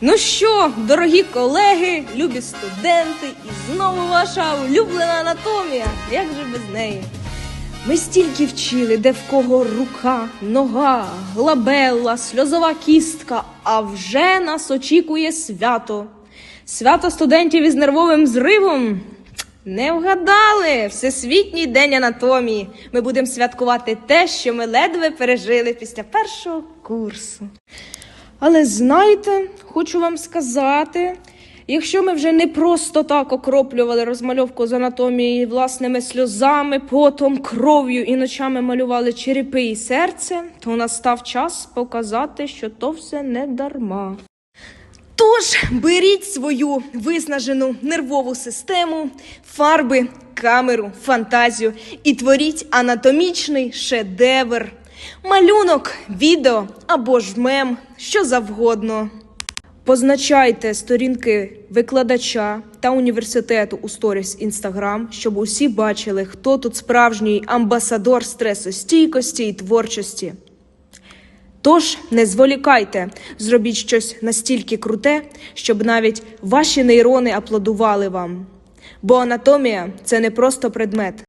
Ну що, дорогі колеги, любі студенти, і знову ваша улюблена анатомія. Як же без неї? Ми стільки вчили, де в кого рука, нога, глабелла, сльозова кістка, а вже нас очікує свято. Свято студентів із нервовим зривом. Не вгадали! Всесвітній день анатомії. Ми будемо святкувати те, що ми ледве пережили після першого курсу. Але знаєте, хочу вам сказати, якщо ми вже не просто так окроплювали розмальовку з анатомії власними сльозами, потом, кров'ю і ночами малювали черепи і серце, то настав час показати, що то все не дарма. Тож беріть свою виснажену нервову систему, фарби, камеру, фантазію і творіть анатомічний шедевр. Малюнок, відео або ж мем, що завгодно. Позначайте сторінки викладача та університету у сторіс Інстаграм, щоб усі бачили, хто тут справжній амбасадор стресостійкості і творчості. Тож не зволікайте, зробіть щось настільки круте, щоб навіть ваші нейрони аплодували вам. Бо анатомія це не просто предмет,